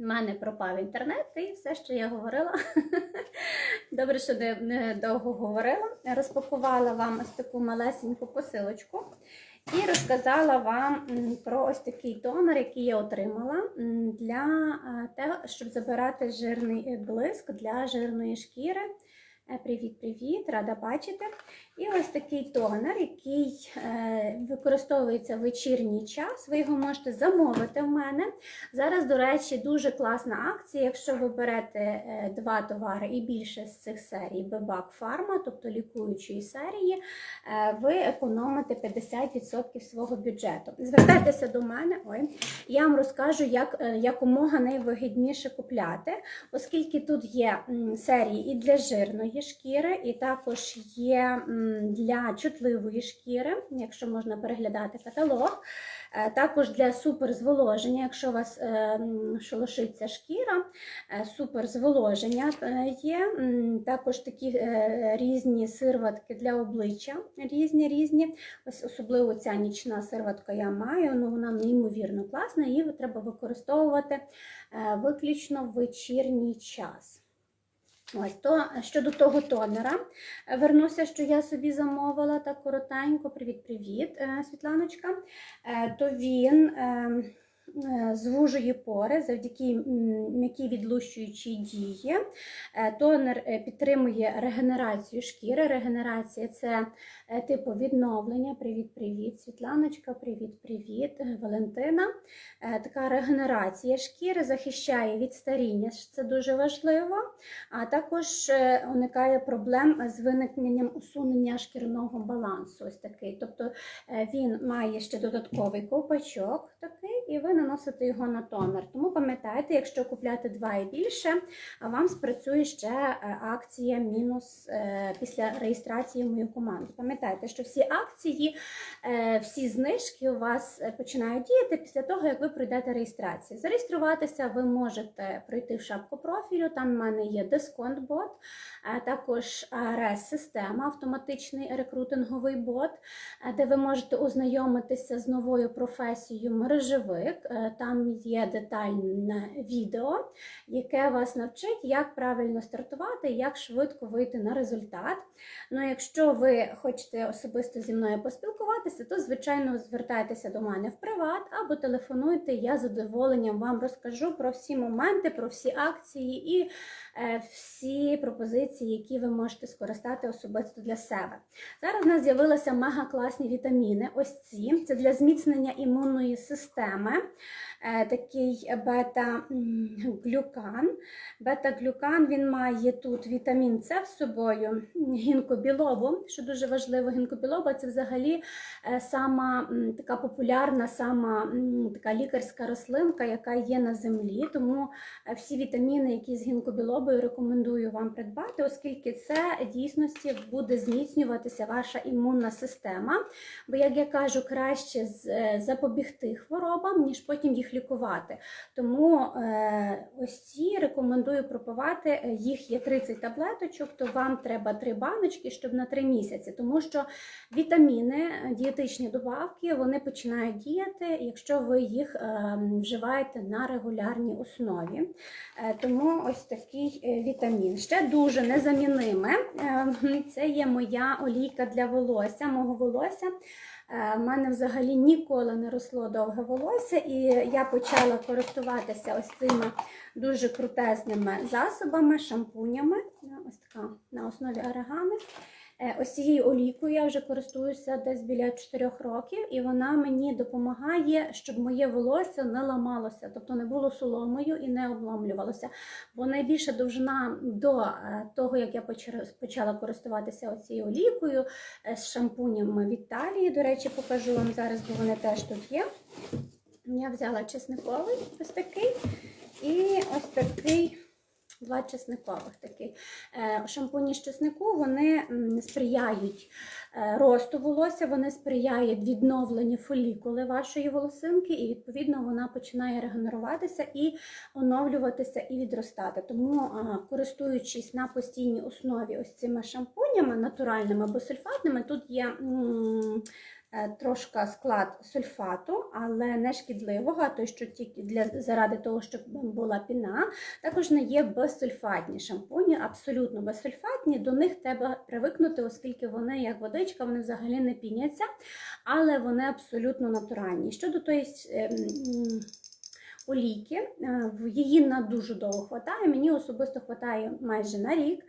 в мене пропав інтернет і все, що я говорила. Добре, що не, довго говорила. Розпакувала вам ось таку малесеньку посилочку і розказала вам про ось такий тонер, який я отримала для е, того, щоб забирати жирний е, блиск для жирної шкіри. Е, Привіт-привіт, рада бачити. І ось такий тонер, який е, використовується в вечірній час. Ви його можете замовити в мене. Зараз, до речі, дуже класна акція. Якщо ви берете е, два товари і більше з цих серій Бебак Фарма, тобто лікуючої серії, е, ви економите 50% свого бюджету. Звертайтеся до мене, ой, я вам розкажу, як якомога найвигідніше купляти, оскільки тут є серії і для жирної шкіри, і також є для чутливої шкіри, якщо можна переглядати каталог. Е, Також для суперзволоження, якщо у вас е, шелушиться шкіра, е, суперзволоження е, є. Також такі е, різні сироватки для обличчя, різні різні. Ось особливо ця нічна сироватка я маю, ну вона неймовірно класна, її треба використовувати е, виключно в вечірній час. Ось то щодо того тонера, е, вернуся, що я собі замовила так коротенько. Привіт-привіт, е, Світланочка. Е, То він е, е, звужує пори завдяки м'якій відлущуючій дії. Е, Тонер е, підтримує регенерацію шкіри. Регенерація це е, типу відновлення. Привіт-привіт, Світланочка, привіт-привіт, е, Валентина. Е, Така регенерація шкіри захищає від старіння, це дуже важливо а також е, уникає проблем з виникненням усунення шкірного балансу. Ось такий. Тобто е, він має ще додатковий ковпачок такий, і ви наносите його на тонер. Тому пам'ятайте, якщо купляти два і більше, вам спрацює ще е, акція мінус е, після реєстрації в мою команду. Пам'ятайте, що всі акції, е, всі знижки у вас е, починають діяти після того, як ви пройдете реєстрацію. Зареєструватися ви можете пройти в шапку профілю. Там в мене є дисконт-бот, також РС-система, автоматичний рекрутинговий бот, е, де ви можете ознайомитися з новою професією мережевик. Е, Там є детальне відео, яке вас навчить, як правильно стартувати, як швидко вийти на результат. Ну, якщо ви хочете особисто зі мною поспілкуватися, то звичайно звертайтеся до мене в приват або телефонуйте. Я з задоволенням вам розкажу про всі моменти, про всі акції і всі пропозиції, які ви можете скористати особисто для себе. Зараз в нас з'явилися мега класні вітаміни. Ось ці це для зміцнення імунної системи. Е, Такий бета-глюкан. Бета-глюкан він має тут вітамін С з собою, гінкобілобу, що дуже важливо. Гінкобілоба це взагалі е, сама така популярна, сама така лікарська рослинка, яка є на землі. Тому е, всі вітаміни, які з гінкобілобою, рекомендую вам придбати, оскільки це дійсності буде зміцнюватися ваша імунна система. Бо, як я кажу, краще е, запобігти хворобам, ніж потім їх лікувати. Тому е, ось ці рекомендую пропивати. Е, Їх є 30 таблеточок, то вам треба 3 баночки, щоб на 3 місяці. Тому що вітаміни, дієтичні добавки, вони починають діяти, якщо ви їх е, вживаєте на регулярній основі. Тому ось такий е, вітамін. Ще дуже незаміниме. е, Це є моя олійка для волосся, мого волосся. У мене взагалі ніколи не росло довге волосся, і я почала користуватися ось цими дуже крутезними засобами, шампунями. Е, Ось така на основі орегани. Е, Ось цією олійкою я вже користуюся десь біля 4 років, і вона мені допомагає, щоб моє волосся не ламалося, тобто не було соломою і не обломлювалося. Бо найбільша довжина до е, того, як я почала- почала користуватися цією олійкою е, з шампунем від Талії. До речі, покажу вам зараз, бо вони теж тут є. Я взяла чесниковий ось такий і ось такий. Два чесникових такий. Е, Шампуні з чеснику вони сприяють е, росту волосся, вони сприяють відновленню фолікули вашої волосинки, і відповідно вона починає регенеруватися і оновлюватися і відростати. Тому, користуючись на постійній основі ось цими шампунями, натуральними або сульфатними, тут є трошки склад сульфату, але не шкідливого, а той, що тільки для заради того, щоб була піна. Також не є безсульфатні шампуні, абсолютно безсульфатні. До них треба привикнути, оскільки вони, як водичка, вони взагалі не піняться, але вони абсолютно натуральні. Щодо тої е, олійки, е, її на дуже довго хватає. Мені особисто хватає майже на рік.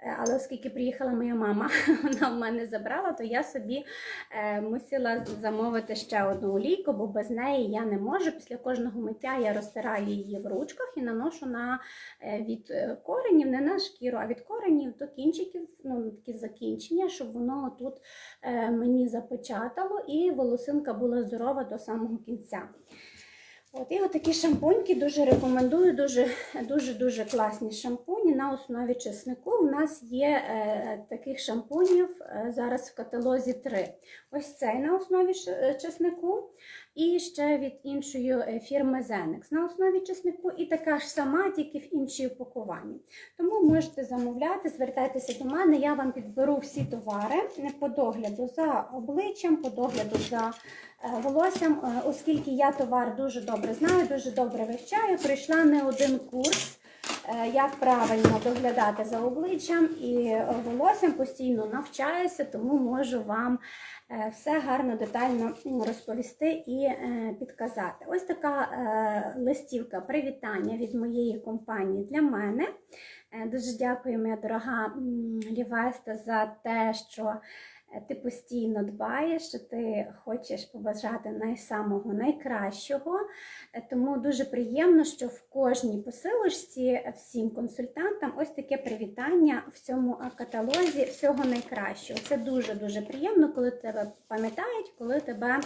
Е, Але оскільки приїхала моя мама, вона в мене забрала, то я собі е, мусила замовити ще одну олійку, бо без неї я не можу. Після кожного миття я розтираю її в ручках і наношу на е, від коренів, не на шкіру, а від коренів до кінчиків, ну такі закінчення, щоб воно тут мені запечатало і волосинка була здорова до самого кінця. От, і отакі шампуньки дуже рекомендую, дуже дуже дуже класні шампуні на основі чеснику. У нас є е, таких шампунів е, зараз в каталозі три. Ось цей на основі е, чеснику, і ще від іншої е, фірми Zenex на основі чеснику, і така ж сама, тільки в іншій упакуванні. Тому можете замовляти, звертайтеся до мене, я вам підберу всі товари е, по догляду за обличчям, по догляду за е, волоссям, оскільки я товар дуже добре знаю, дуже добре вивчаю. Пройшла не один курс, як правильно доглядати за обличчям і волоссям, постійно навчаюся, тому можу вам все гарно, детально розповісти і е, підказати. Ось така е, листівка привітання від моєї компанії для мене. Е, Дуже дякую, моя дорога Лівеста, за те, що е, ти постійно дбаєш, що ти хочеш побажати найсамого найкращого. Е, Тому дуже приємно, що в кожній посилочці е, всім консультантам ось таке привітання в цьому е, каталозі всього найкращого. Це дуже дуже приємно, коли тебе пам'ятають, коли тебе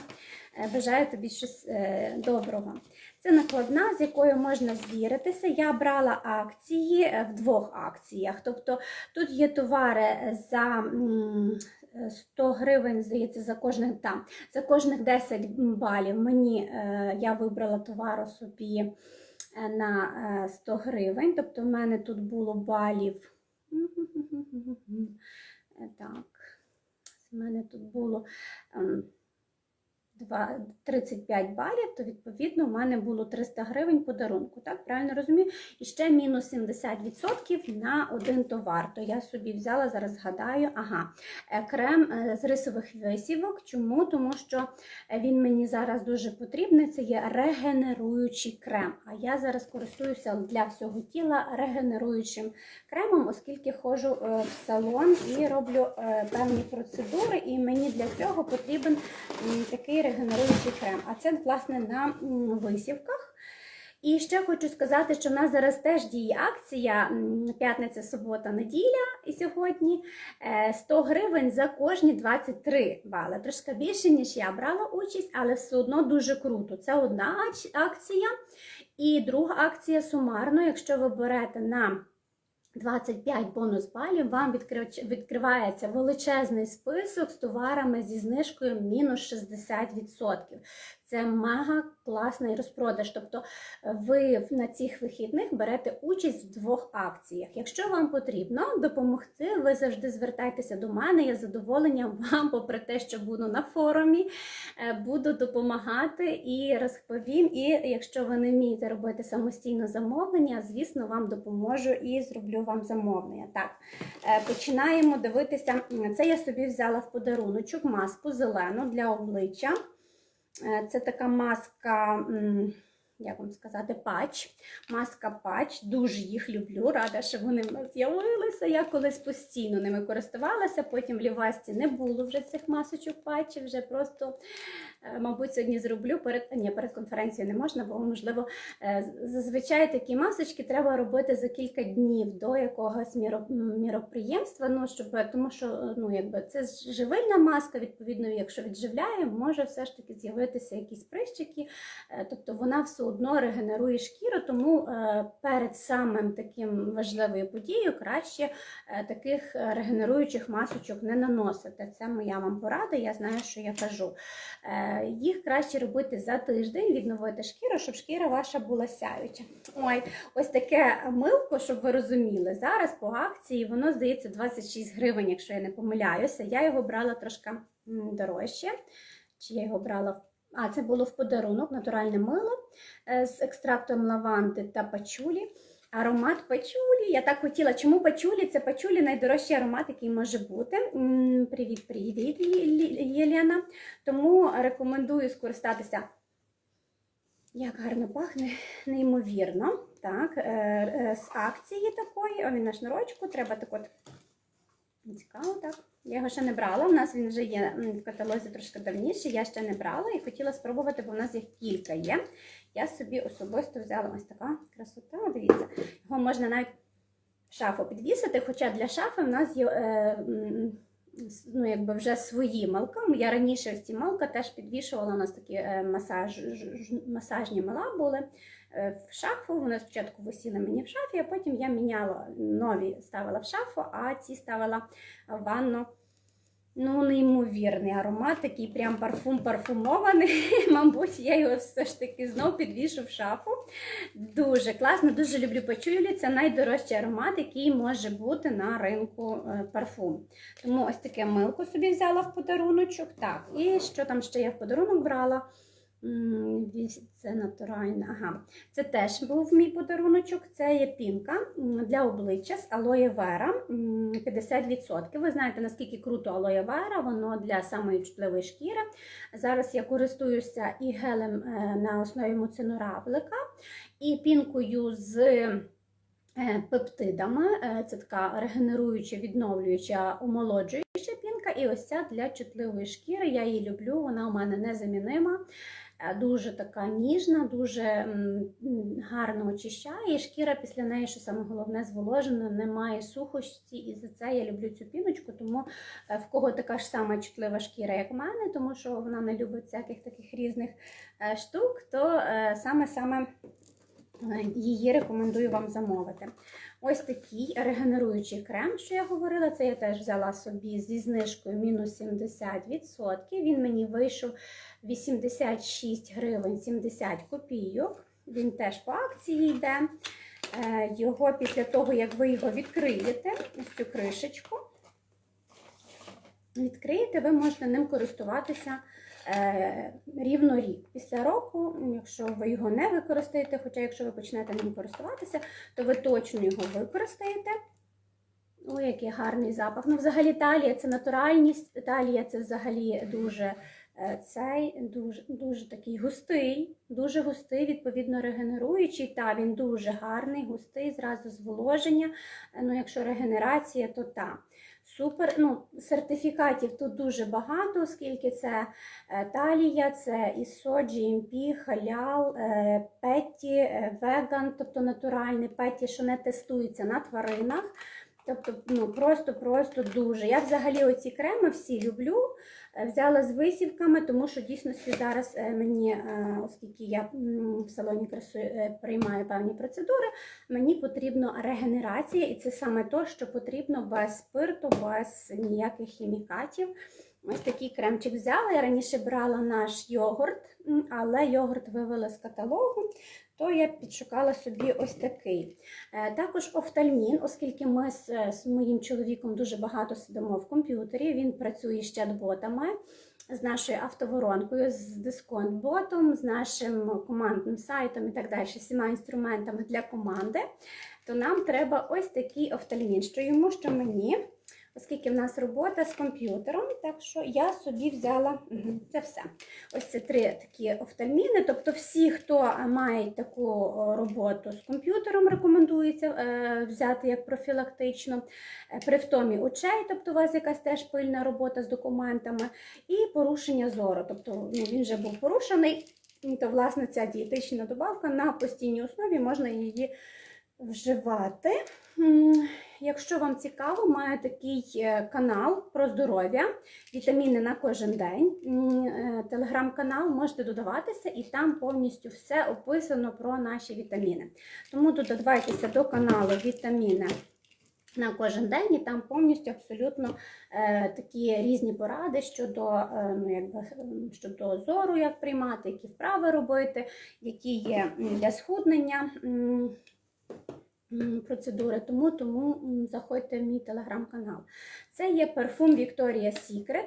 е, бажають тобі щось е, доброго. Це накладна, з якою можна звіритися. Я брала акції е, в двох акціях. Тобто тут є товари за е, 100 гривень, здається, за кожних там, за кожних 10 балів. Мені е, я вибрала товару собі е, на е, 100 гривень. Тобто, в мене тут було балів. Е, Так, в мене тут було. Ем, два- 35 балів, то відповідно в мене було 300 гривень подарунку. Так, правильно розумію? І ще мінус 70% на один товар. То я собі взяла, зараз згадаю, ага, е, крем е, з рисових висівок. Чому? Тому що е, він мені зараз дуже потрібний. Це є регенеруючий крем. А я зараз користуюся для всього тіла регенеруючим кремом, оскільки ходжу в салон і роблю певні процедури, і мені для цього потрібен такий регенеруючий крем. А це, власне, на висівках. І ще хочу сказати, що в нас зараз теж діє акція п'ятниця, субота, неділя і сьогодні е, 100 гривень за кожні 23 бали. Трошки більше, ніж я брала участь, але все одно дуже круто. Це одна акція. І друга акція сумарно, якщо ви берете на 25 бонус балів, вам відкривається величезний список з товарами зі знижкою мінус 60%. Це мега класний розпродаж. Тобто ви на цих вихідних берете участь в двох акціях. Якщо вам потрібно допомогти, ви завжди звертайтеся до мене. Я з задоволенням вам, попри те, що буду на форумі, е, буду допомагати і розповім. І якщо ви не вмієте робити самостійно замовлення, звісно, вам допоможу і зроблю вам замовлення. Так, е, починаємо дивитися. Це я собі взяла в подаруночок маску зелену для обличчя. Е, Це така маска, як вам сказати, патч. Маска патч. Дуже їх люблю. Рада, що вони в нас з'явилися. Я колись постійно ними користувалася. Потім в лівасті не було вже цих масочок патчів. Вже просто, е, мабуть, сьогодні зроблю перед ні, перед конференцією не можна, бо можливо е, зазвичай такі масочки треба робити за кілька днів до якогось міроприємства. Ну щоб тому, що ну якби це живильна маска. Відповідно, якщо відживляє, може все ж таки з'явитися якісь прищики. Е, Тобто вона все одно регенерує шкіру, тому е, перед самим таким важливою подією краще е, таких е, регенеруючих масочок не наносити. Це моя вам порада, я знаю, що я кажу. Їх краще робити за тиждень, відновити шкіру, щоб шкіра ваша була сяюча. Ой, ось таке милко, щоб ви розуміли. Зараз по акції воно здається 26 гривень, якщо я не помиляюся. Я його брала трошки дорожче. чи я його брала. в- А, це було в подарунок, натуральне мило е, з екстрактом лаванди та пачулі. Аромат пачулі. Я так хотіла. Чому пачулі? Це пачулі найдорожчий аромат, який може бути. Привіт, привіт, Лі- Лі- Єлена. Тому рекомендую скористатися. Як гарно пахне, неймовірно. Так, е, е, з акції такої, він на шнурочку, треба так от. Цікаво, так. Я його ще не брала. У нас він вже є в каталозі трошки давніше. Я ще не брала і хотіла спробувати, бо в нас їх кілька є. Я собі особисто взяла ось така красота. Дивіться, його можна навіть в шафу підвісити, хоча для шафи в нас є. Е, Ну, якби вже свої малка. Я раніше ці малка теж підвішувала. У нас такі е, масаж, масажні мала були в шафу. Вони спочатку висіли мені в шафі, а потім я міняла нові, ставила в шафу, а ці ставила в ванну. Ну, неймовірний аромат, такий прям парфум парфумований. Мабуть, я його все ж таки знов підвішу в шафу. Дуже класно, дуже люблю пачулі. Це найдорожчий аромат, який може бути на ринку е, парфум. Тому ось таке милко собі взяла в подаруночок. Так, і що там ще я в подарунок брала? Це натуральне. Ага. Це теж був мій подаруночок. Це є пінка для обличчя з алоє вера 50%. Ви знаєте, наскільки круто алоє вера, воно для самої чутливої шкіри. Зараз я користуюся і гелем е, на основі муциноравлика, і пінкою з е, пептидами. Е, Це така регенеруюча, відновлююча, омолоджуюча пінка. І ось ця для чутливої шкіри. Я її люблю, вона у мене незамінима. Е, Дуже така ніжна, дуже гарно очищає. Шкіра після неї, що саме головне, зволожена, немає сухості. І за це я люблю цю піночку. Тому е, в кого така ж сама чутлива шкіра, як в мене, тому що вона не любить всяких таких різних е, штук, то саме-саме її рекомендую вам замовити. Ось такий регенеруючий крем, що я говорила, це я теж взяла собі зі знижкою мінус 70%. Він мені вийшов 86 гривень 70 копійок. Він теж по акції йде. Е, Його після того, як ви його відкриєте, ось цю кришечку, відкриєте, ви можете ним користуватися е, рівно рік. Після року, якщо ви його не використаєте, хоча якщо ви почнете ним користуватися, то ви точно його використаєте. Ой, який гарний запах. Ну, взагалі, талія це натуральність. Талія це взагалі дуже е, цей дуже, дуже такий густий, дуже густий, відповідно, регенеруючий. Та він дуже гарний, густий, зразу зволоження. Е, Ну, якщо регенерація, то та. Супер. Ну, сертифікатів тут дуже багато, оскільки це е, талія, це ІСО, GMP, халял, петті, веган, тобто натуральний петті, що не тестується на тваринах. Тобто, ну просто-просто дуже. Я взагалі оці креми всі люблю. Е, Взяла з висівками, тому що дійсно зараз е, мені, е, оскільки я в салоні краси е, приймаю певні процедури, мені потрібна регенерація, і це саме те, що потрібно без спирту, без ніяких хімікатів. Ось такий кремчик взяла. Я раніше брала наш йогурт, але йогурт вивела з каталогу, то я підшукала собі ось такий. Е, Також офтальмін, оскільки ми з, е, з моїм чоловіком дуже багато сидимо в комп'ютері, він працює з чат-ботами, з нашою автоворонкою, з дисконт-ботом, з нашим командним сайтом і так далі, всіма інструментами для команди, то нам треба ось такий офтальмін, що йому, що мені. Оскільки в нас робота з комп'ютером, так що я собі взяла це все. Ось це три такі офтальміни. Тобто, всі, хто має таку роботу з комп'ютером, рекомендується е, взяти як профілактично. Е, При втомі очей, тобто у вас якась теж пильна робота з документами, і порушення зору. Тобто ну, він вже був порушений, то власне ця дієтична добавка на постійній основі можна її вживати. Якщо вам цікаво, маю такий е, канал про здоров'я, вітаміни на кожен день. Е, Телеграм-канал можете додаватися, і там повністю все описано про наші вітаміни. Тому додавайтеся до каналу Вітаміни на кожен день, і там повністю абсолютно е, такі різні поради щодо, е, ну, якби, щодо зору, як приймати, які вправи робити, які є для схуднення. Процедури, тому тому заходьте в мій телеграм-канал. Це є парфум Victoria's Secret.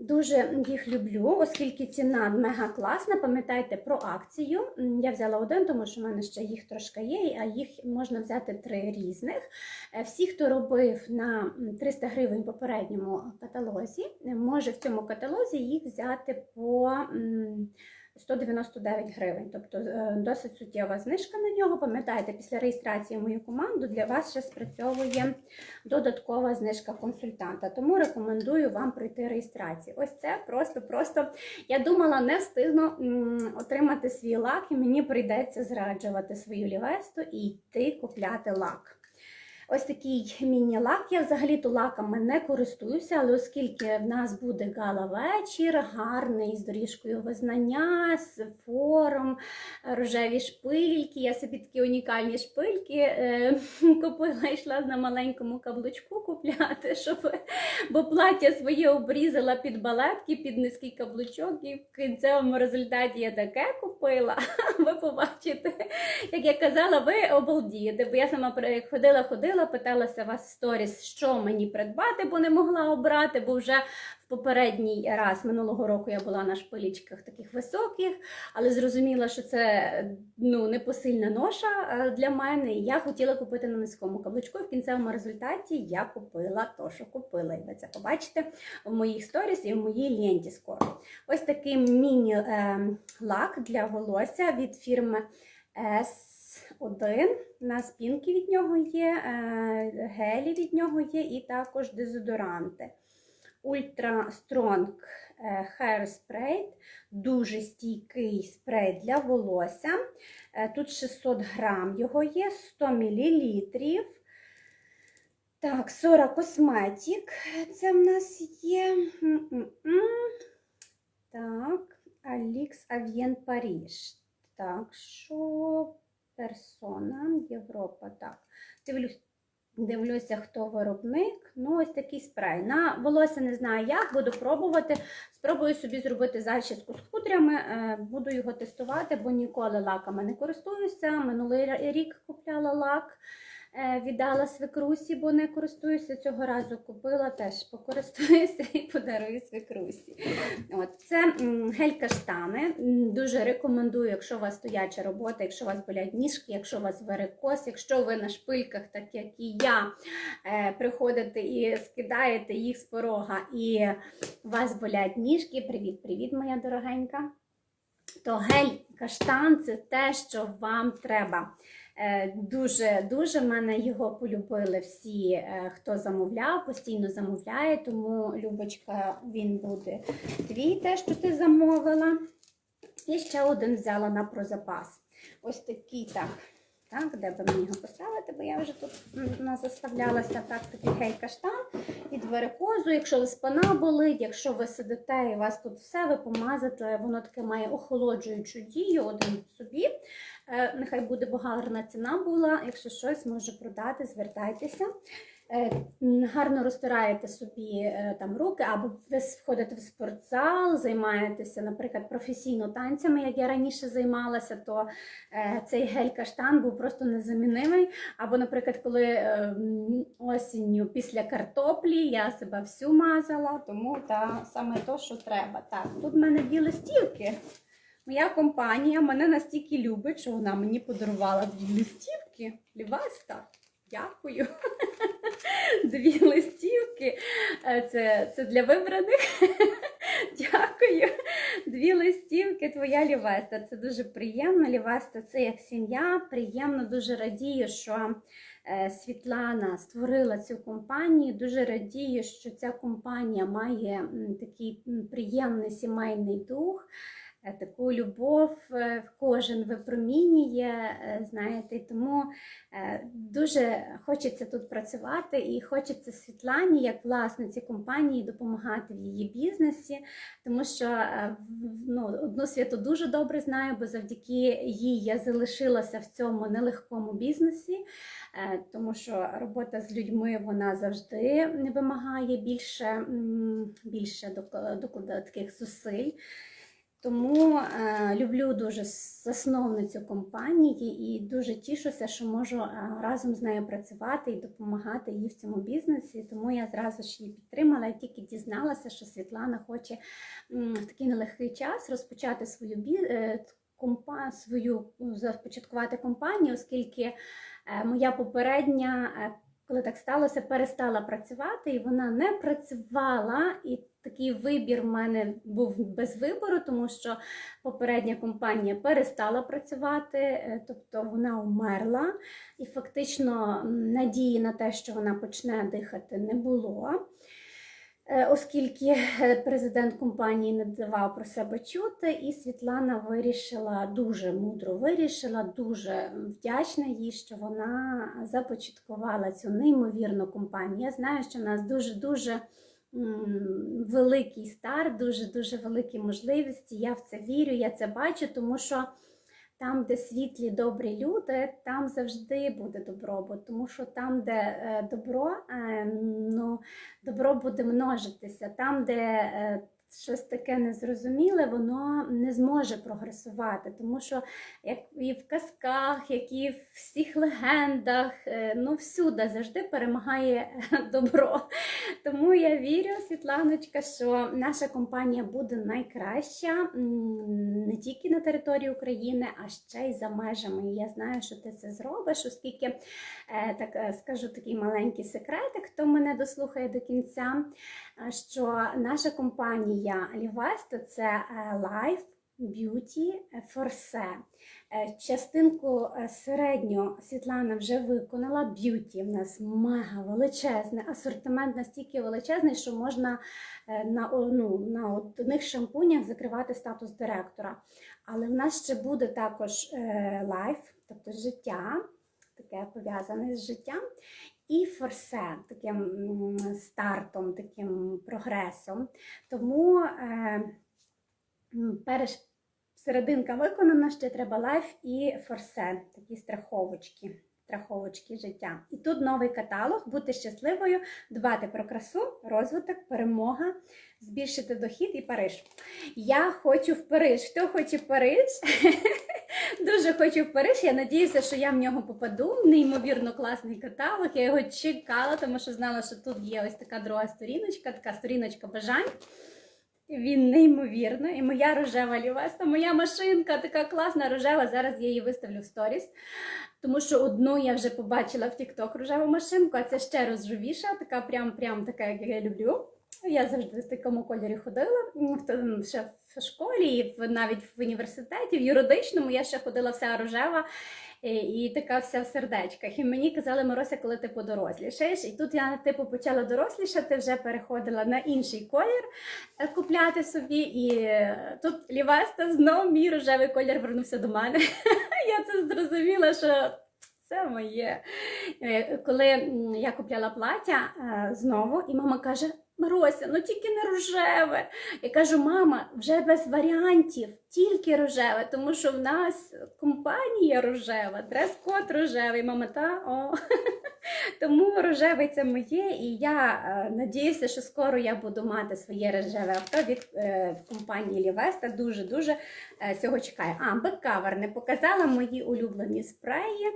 Дуже їх люблю, оскільки ціна мега класна. Пам'ятайте про акцію. Я взяла один, тому що в мене ще їх трошки є, а їх можна взяти три різних. Е, Всі, хто робив на 300 гривень попередньому каталозі, е, може в цьому каталозі їх взяти по 199 гривень. Тобто е, досить суттєва знижка на нього. Пам'ятайте, після реєстрації в мою команду для вас ще спрацьовує додаткова знижка консультанта. Тому рекомендую вам пройти реєстрацію. Ось це просто-просто. Я думала, не встигну отримати свій лак, і мені прийдеться зраджувати свою лівесту і йти купляти лак. Ось такий міні-лак. Я взагалі-то лаками не користуюся, але оскільки в нас буде гала-вечір, гарний з доріжкою визнання, з форум, рожеві шпильки. Я собі такі унікальні шпильки е, купила, йшла на маленькому каблучку купляти, щоб, бо плаття своє обрізала під балетки, під низький каблучок, і в кінцевому результаті я таке купила. Ви побачите, як я казала, ви обалдієте, бо я сама ходила-ходила, питалася вас в сторіс, що мені придбати, бо не могла обрати, бо вже попередній раз минулого року я була на шпилічках таких високих, але зрозуміла, що це ну, непосильна ноша е, для мене. Я хотіла купити на низькому каблучку. І в кінцевому результаті я купила то, що купила. І ви це побачите в моїх сторіс і в моїй ленті скоро. Ось такий міні-лак для волосся від фірми S1. На спінки від нього є, е, гелі від нього є, і також дезодоранти. Ultra Strong е, Hair Spray. Дуже стійкий спрей для волосся. Е, Тут 600 грам його є, 100 мл. Так, Сора Косметик. Це в нас є. Так, Алікс Ав'єн Паріж. Так, що персона Європа. Так, дивлюсь. Дивлюся, хто виробник. Ну, ось такий спрей. На волосся не знаю як, буду пробувати. Спробую собі зробити зачіску з кудрями. Е, Буду його тестувати, бо ніколи лаками не користуюся. Минулий рік купляла лак, віддала свекрусі, бо не користуюся. Цього разу купила, теж покористуюся і подарую свекрусі. От, це гель каштани. Дуже рекомендую, якщо у вас стояча робота, якщо у вас болять ніжки, якщо у вас варикоз, якщо ви на шпильках, так як і я, е, приходите і скидаєте їх з порога, і у вас болять ніжки. Привіт, привіт, моя дорогенька. То гель каштан це те, що вам треба. Е, Дуже дуже мене його полюбили всі, е, хто замовляв, постійно замовляє. Тому, Любочка, він буде твій, те, що ти замовила. І ще один взяла на прозапас. Ось такий так. Так, де би мені його поставити, бо я вже тут заставлялася так, такий гель каштан від варикозу. Якщо спина болить, якщо ви сидите і у вас тут все, ви помазите, воно таке має охолоджуючу дію один собі. Е, Нехай буде гарна ціна була. Якщо щось можу продати, звертайтеся. Е, Гарно розтираєте собі е, там руки, або ви входите в спортзал, займаєтеся, наприклад, професійно танцями, як я раніше займалася, то цей гель-каштан був просто незамінимий. Або, наприклад, коли осінню після картоплі я себе всю мазала, тому та саме то, що треба. Так, тут в мене дві листівки. Моя компанія мене настільки любить, що вона мені подарувала дві листівки. Ліваста. Дякую. Дві листівки. Е, Це, це для вибраних. Дякую. Дві листівки, твоя Лівеста. Це дуже приємно. Лівеста це як сім'я. Приємно, дуже радію, що е, Світлана створила цю компанію. Дуже радію, що ця компанія має такий приємний сімейний дух. Е, Таку любов е, кожен випромінює, е, знаєте, тому дуже хочеться тут працювати і хочеться Світлані, як власниці компанії, допомагати в її бізнесі, тому що ну, одну святу дуже добре знаю, бо завдяки їй я залишилася в цьому нелегкому бізнесі, тому що робота з людьми вона завжди вимагає більше, більше докладних зусиль. Тому е, люблю дуже засновницю компанії і дуже тішуся, що можу е, разом з нею працювати і допомагати їй в цьому бізнесі. Тому я зразу ж її підтримала і тільки дізналася, що Світлана хоче в такий нелегкий час розпочати свою бі... е, компа... свою ну, започаткувати компанію, оскільки е, моя попередня. коли так сталося, перестала працювати, і вона не працювала. І такий вибір в мене був без вибору, тому що попередня компанія перестала працювати, е, тобто вона умерла, і фактично надії на те, що вона почне дихати, не було. Е, Оскільки е, президент компанії не давав про себе чути, і Світлана вирішила дуже мудро вирішила, дуже вдячна їй, що вона започаткувала цю неймовірну компанію. Я знаю, що в нас дуже дуже великий старт, дуже дуже великі можливості. Я в це вірю, я це бачу, тому що. Там, де світлі добрі люди, там завжди буде добробут, тому що там, де е, добро, е, ну, добро буде множитися. Там, де е, щось таке незрозуміле, воно не зможе прогресувати. Тому що як і в казках, як і в всіх легендах, е, ну всюди завжди перемагає добро. Тому я вірю, Світланочка, що наша компанія буде найкраща не тільки на території України, а ще й за межами. І я знаю, що ти це зробиш, оскільки е, так е, скажу такий маленький секретик, хто мене дослухає до кінця, що наша компанія Лівеста це е, Life Beauty Force. Е, Частинку е, середню Світлана вже виконала. Б'юті в нас мега величезний, асортимент настільки величезний, що можна на, ну, на одних шампунях закривати статус директора. Але в нас ще буде також лайф, тобто життя, таке пов'язане з життям, і форсе, таким стартом, таким прогресом. Тому е, переш, серединка виконана, ще треба лайф і форсе, такі страховочки. Страховочки життя. І тут новий каталог, бути щасливою, дбати про красу, розвиток, перемога, збільшити дохід і Париж. Я хочу в Париж. Хто хоче в Париж? Дуже хочу в Париж. Я надіюся, що я в нього попаду. Неймовірно класний каталог. Я його чекала, тому що знала, що тут є ось така друга сторіночка, така сторіночка бажань. Він неймовірний. І моя рожева лівеста, моя машинка така класна рожева. Зараз я її виставлю в сторіс. Тому що одну я вже побачила в TikTok рожеву машинку, а це ще розживіша, така прям, прям така, як я люблю. Я завжди в такому кольорі ходила ще в школі, і навіть в університеті, в юридичному я ще ходила вся рожева і, і така вся в сердечках. І мені казали, Морося, коли ти подорослішаєш. І тут я типу почала дорослішати, вже переходила на інший колір е, купляти собі. І е, тут лівеста знов мій рожевий колір вернувся до мене. Я це зрозуміла, що це моє. Е, Коли я купляла плаття е, знову, і мама каже: Марося, ну тільки не рожеве. Я кажу, мама, вже без варіантів, тільки рожеве, тому що в нас компанія рожева, дрес-код рожевий, мама та о. Тому рожевий це моє, і я е, надіюся, що скоро я буду мати своє рожеве авто від е, компанії Лівеста. Дуже дуже е, цього чекаю. А, беккавер не показала мої улюблені спреї.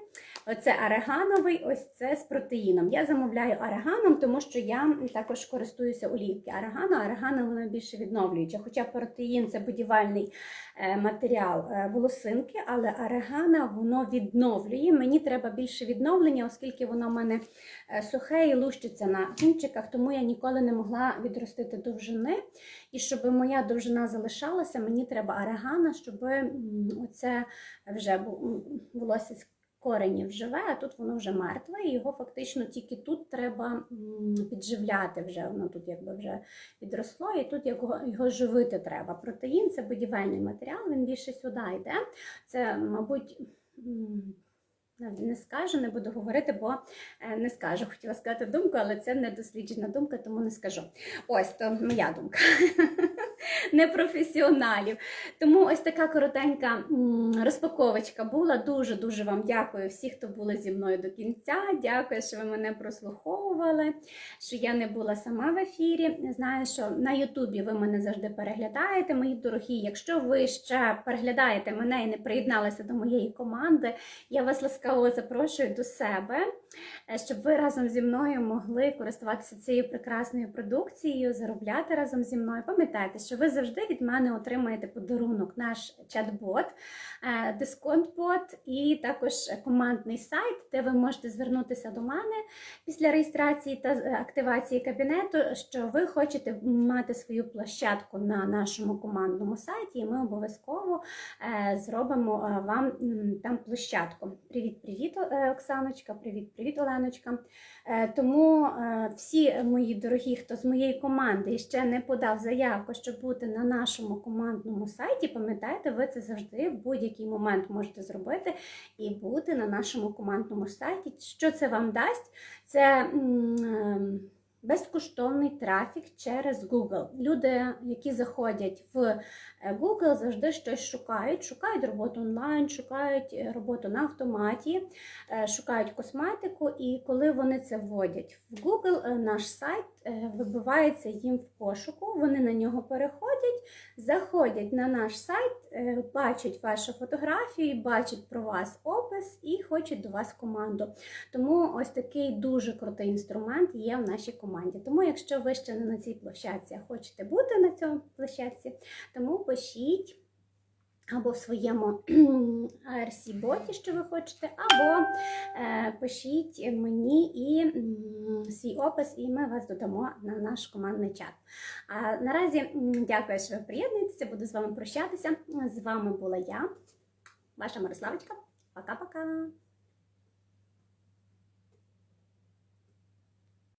Оце орегановий, ось це з протеїном. Я замовляю ореганом, тому що я також користуюся олівки. Орегано, орегано воно більше відновлююче. Хоча протеїн це будівельний матеріал е, волосинки, але орегано воно відновлює. Мені треба більше відновлення, оскільки воно в мене е, сухе і лущиться на кінчиках, тому я ніколи не могла відростити довжини. І щоб моя довжина залишалася, мені треба орегано, щоб оце вже волосся коренів живе, а тут воно вже мертве, і його фактично тільки тут треба підживляти вже. Воно тут якби вже підросло, і тут його, його живити треба. Протеїн це будівельний матеріал, він більше сюди йде. Це, мабуть. не скажу, не буду говорити, бо е, не скажу. Хотіла сказати думку, але це не досліджена думка, тому не скажу. Ось то моя думка. непрофесіоналів. Тому ось така коротенька розпаковочка була. Дуже дуже вам дякую всі, хто були зі мною до кінця. Дякую, що ви мене прослуховували, що я не була сама в ефірі. Знаю, що на Ютубі ви мене завжди переглядаєте, мої дорогі. Якщо ви ще переглядаєте мене і не приєдналися до моєї команди, я вас ласкаво запрошую до себе, щоб ви разом зі мною могли користуватися цією прекрасною продукцією, заробляти разом зі мною. Пам'ятайте, що ви завжди від мене отримаєте подарунок, наш чат-бот, е, дисконт-бот і також командний сайт, де ви можете звернутися до мене після реєстрації та е, активації кабінету, що ви хочете мати свою площадку на нашому командному сайті, і ми обов'язково е, зробимо е, вам там площадку. Привіт, привіт, е, Оксаночка, привіт, привіт, Оленочка. Е, Тому е, всі мої дорогі, хто з моєї команди ще не подав заявку, щоб бути на нашому командному сайті, пам'ятайте, ви це завжди в будь-який момент можете зробити і бути на нашому командному сайті. Що це вам дасть? Це ем, безкоштовний трафік через Google. Люди, які заходять в е, Google, завжди щось шукають. Шукають роботу онлайн, шукають е, роботу на автоматі, е, шукають косметику. І коли вони це вводять в Google, наш сайт вибивається їм в пошуку. Вони на нього переходять, заходять на наш сайт, е, бачать вашу фотографію, бачать про вас опис і хочуть до вас команду. Тому ось такий дуже крутий інструмент є в нашій команді. Тому, якщо ви ще не на цій площадці, а хочете бути на цьому площадці, тому пишіть. Або в своєму RC-боті, що ви хочете, або е, пишіть мені і свій опис, і ми вас додамо на наш командний чат. А наразі дякую, що ви приєднуєтеся, буду з вами прощатися. З вами була я, ваша Мирославочка. Пока-пока.